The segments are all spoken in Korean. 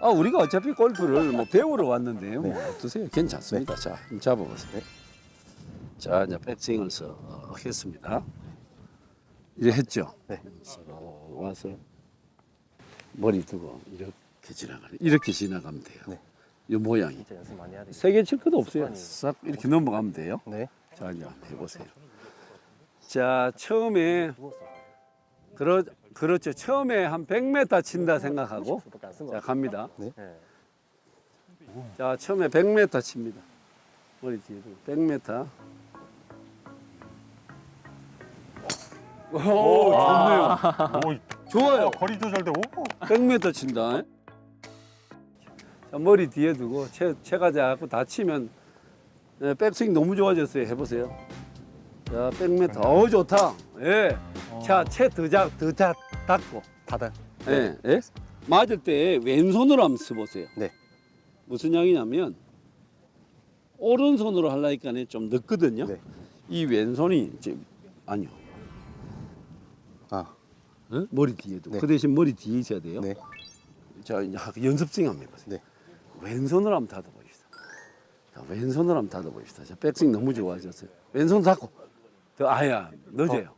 아 우리가 어차피 골프를 뭐 배우러 왔는데요. 뭐 어떠세요? 괜찮습니다. 자, 한번 잡아보세요. 자, 이제 백스윙을 서 어, 했습니다. 이래 했죠. 네. 서 와서 머리 두고 이렇게 지나가네. 이렇게 지나가면 돼요. 네. 이 모양이. 진짜 연습 많이 해야 되겠다. 세게 칠 것도 없어요. 싹 이렇게 넘어가면 돼요. 네. 자, 이제 한번 해보세요. 자, 처음에 그러, 그렇죠. 처음에 한 100m 친다 생각하고 저밖에 안쓴 자, 거. 갑니다. 네. 자, 처음에 100m 칩니다. 머리 뒤에 두고 100m. 오, 좋네요. 오, 좋아요. 거리 조절돼. 오. 100m 친다. 자, 머리 뒤에 두고 채, 채가 자꾸 다치면 네, 백스윙 너무 좋아졌어요. 해보세요. 자, 100m. 어우, 좋다. 예. 자, 채더 자, 더 자, 닫고. 닫아요. 예. 예? 맞을 때 왼손으로 한번 써보세요. 네. 무슨 양이냐면 오른손으로 하려니까 좀 늦거든요. 네. 이 왼손이 이제 아니요. 아. 어? 머리 뒤에도. 네. 그 대신 머리 뒤에 있어야 돼요. 네. 자 이제 하- 연습생 한번 해보세요. 네. 왼손으로 한번 닫아보시다. 자, 왼손으로 한번 닫아보시다. 자, 백스윙 너무 좋아졌어요. 왼손 닫고. 더 아야 늦어요.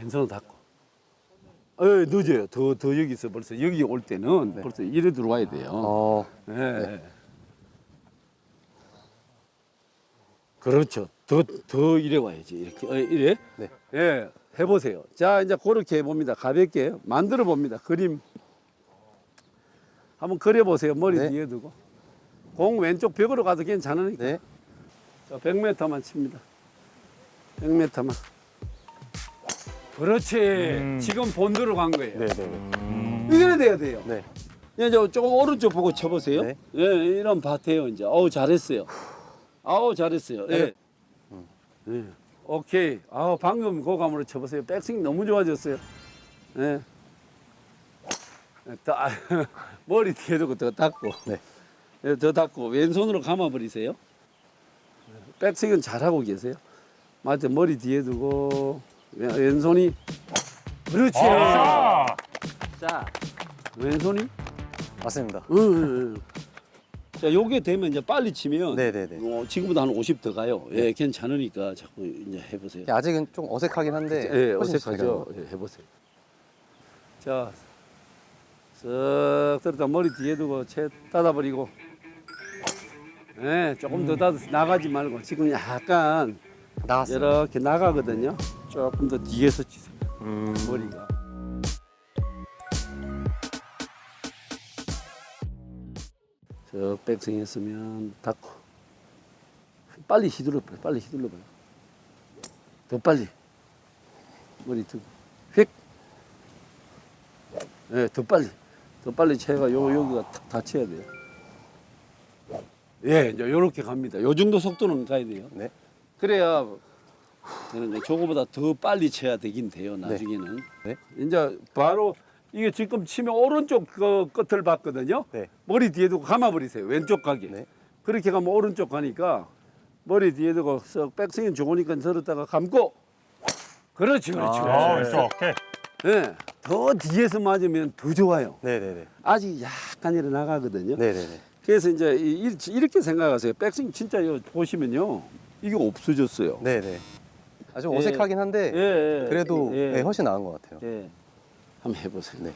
왼손 닫고. 어, 늦어요. 더, 더 여기서 벌써 여기 올 때는 네. 벌써 이래 들어와야 돼요. 어. 예. 예. 그렇죠. 더, 더 이래 와야지. 이렇게. 어, 이래? 네. 예. 해보세요. 자, 이제 그렇게 해봅니다. 가볍게 만들어 봅니다. 그림. 한번 그려보세요. 머리 네. 뒤에 두고. 공 왼쪽 벽으로 가도 괜찮으니까. 네. 자, 100m만 칩니다. 100m만. 그렇지. 지금 본드로 간 거예요. 네, 네. 이래 돼야 돼요. 네. 이제 조금 오른쪽 보고 쳐보세요. 네. 예, 이런 밭에요 이제. 어우 잘했어요. 아우 잘했어요. 예. 예. 오케이. 아우 방금 고감으로 쳐보세요. 백스윙 너무 좋아졌어요. 예. 더, 아, 머리 뒤에 두고 더 닦고. 네. 예, 더 닦고 왼손으로 감아버리세요. 백스윙은 잘하고 계세요. 맞아 머리 뒤에 두고 왼- 왼손이 그렇지. 아, 자 왼손이 맞습니다. 응, 응, 응. 자, 요게 되면 이제 빨리 치면 네, 네, 네. 어, 지금보다 한 50 더 가요. 예, 괜찮으니까 자꾸 이제 해보세요. 아직은 좀 어색하긴 한데. 예, 훨씬 어색하죠. 잘 예, 해보세요. 자, 쓱 들었다 머리 뒤에 두고 채 닫아버리고. 예, 조금 더 닫아 나가지 말고 지금 약간 가요. 나왔어요. 이렇게 나가거든요. 조금 더 뒤에서 치세요. 음. 머리가. 저 백스윙 했으면 닫고 빨리 휘둘러 봐요. 빨리 휘둘러 봐요. 더 빨리 머리 두고 휙. 예, 더 빨리. 더 빨리 채가 요 여기가 탁 닫혀야 돼요. 예, 이제 요렇게 갑니다. 요 정도 속도는 가야 돼요. 네. 그래야 되는 거예요. 저거보다 더 빨리 쳐야 되긴 돼요. 나중에는. 네. 이제 바로 이게 지금 치면 오른쪽 그 끝을 봤거든요. 네. 머리 뒤에 두고 감아버리세요. 왼쪽 가게. 네. 그렇게 가면 오른쪽 가니까 머리 뒤에 두고 썩 백스윙 좋으니까 들었다가 감고. 그렇지, 그렇지. 아, 그렇지. 왼쪽 오케이. 예. 더 뒤에서 맞으면 더 좋아요. 네, 네, 네. 아직 약간 일어 나가거든요. 네, 네, 네. 그래서 이제 이- 이- 이렇게 생각하세요. 백스윙 진짜 이거 보시면요. 이게 없어졌어요. 네, 네. 아주 예. 어색하긴 한데 예, 예. 그래도 예. 예, 훨씬 나은 것 같아요. 예. 한번 해보세요. 네.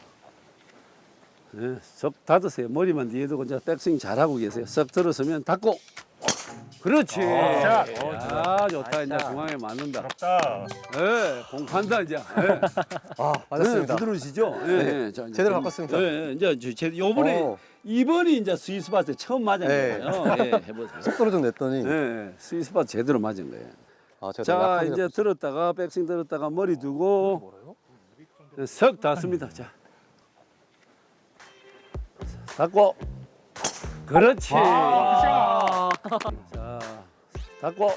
예, 석 닫으세요. 머리만 뒤에 두고 이제 백스윙 잘하고 계세요. 석 들었으면 닫고. 그렇지. 아, 아, 좋다. 이제 아, 중앙에 맞는다. 부럽다. 예, 공판다 이제. 예. 아, 맞았습니다. 예, 부드러우시죠? 예, 네, 예. 자, 이제 제대로 좀- 바꿨습니다. 예, 예. 이제 저- 제 요번에 어. 이번이 이제 스위스 바트 처음 맞은 네. 거예요. 예, 해보세요. 속도를 좀 냈더니 예, 예. 스위스 바트 제대로 맞은 거예요. 아, 제가 좀자 약하게 이제 들었다가 백스윙 들었다가 머리 두고 석 닿습니다. 자 닫고 그렇지. 자 닫고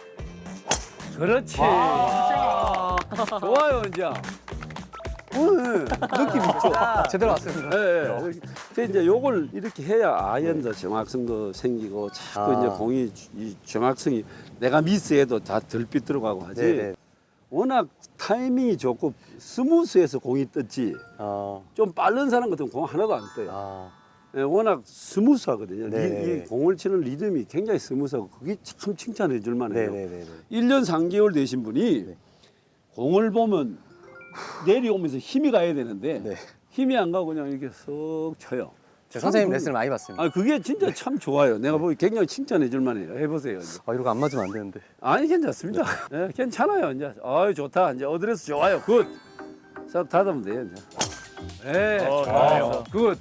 그렇지. 좋아요 이제. 어, 예. 느낌 있죠. 제대로 왔습니다. 예, 예. 그 이제 요걸 이렇게 해야 아이언도 정확성도 생기고 자꾸 아. 이제 공이 이 정확성이 내가 미스해도 다 덜 삐뚤어가고 하지. 네, 네. 워낙 타이밍이 좋고 스무스해서 공이 떴지 아, 좀 빠른 사람 같은 공 하나도 안 떠요. 아, 예, 워낙 스무스하거든요. 네. 이, 이 공을 치는 리듬이 굉장히 스무스하고 그게 참 칭찬해 줄 만해요. 네네네. 1년 3개월 되신 분이 네. 공을 보면 내려오면서 힘이 가야 되는데 네. 힘이 안 가고 그냥 이렇게 쏙 쳐요. 제가 참 선생님 그- 레슨을 많이 받습니다. 아 그게 진짜 참 좋아요. 내가 보기 굉장히 칭찬해 줄 만해요. 해보세요. 이제. 아, 이러고 안 맞으면 안 되는데. 아니 괜찮습니다. 예, 괜찮아요. 이제 아유 좋다. 이제 어드레스 좋아요. 굿. 싹 닫으면 돼요. 이제. 예, 어, 좋아요. 굿.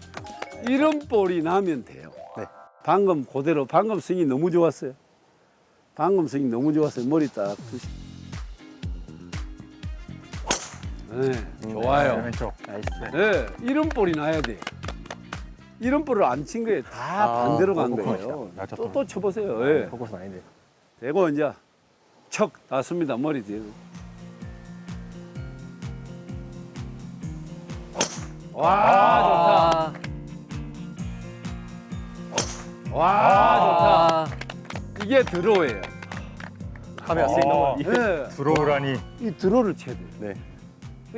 이런 볼이 나면 돼요. 네. 방금 그대로 방금 스윙이 너무 좋았어요. 방금 스윙 너무 좋았어요. 머리 딱. 푸시. 네, 좋아요. 네, 왼쪽. 네, 이런 볼이 나야 돼. 이런 볼을 안 친 거예요. 다 아, 반대로 간 어, 거예요. 또 또. 또 쳐보세요. 예. 포커스 아닌데. 되고 이제 척 닿습니다 머리 뒤에. 와 아, 좋다. 와 좋다. 이게 드로우예요. 카메라 아. 스윙 넘어. 예, 들어오라니. 이 드로우를 쳐야 돼요. 네.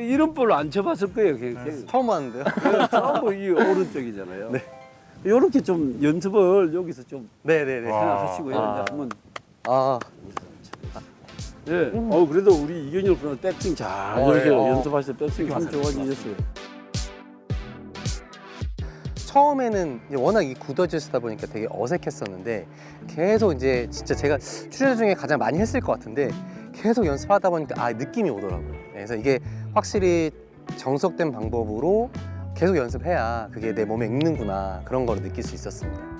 이런 볼을 안 쳐봤을 거예요. 그냥 처음 봤는데요. 전부 이 오른쪽이잖아요. 네. 이렇게 좀 연습을 여기서 좀 네네네. 와. 생각하시고요. 아. 이제 한번 아, 예. 어 그래도 우리 이경열 프로는 백스윙 잘 어, 이렇게 예. 어. 연습하실 때 백스윙 참 좋아지셨어요. 처음에는 이제 워낙 이 굳어지시다 보니까 되게 어색했었는데 계속 이제 진짜 제가 출연 중에 가장 많이 했을 것 같은데 계속 연습하다 보니까 아 느낌이 오더라고요. 네, 그래서 이게 확실히 정석된 방법으로 계속 연습해야 그게 내 몸에 익는구나 그런 걸 느낄 수 있었습니다.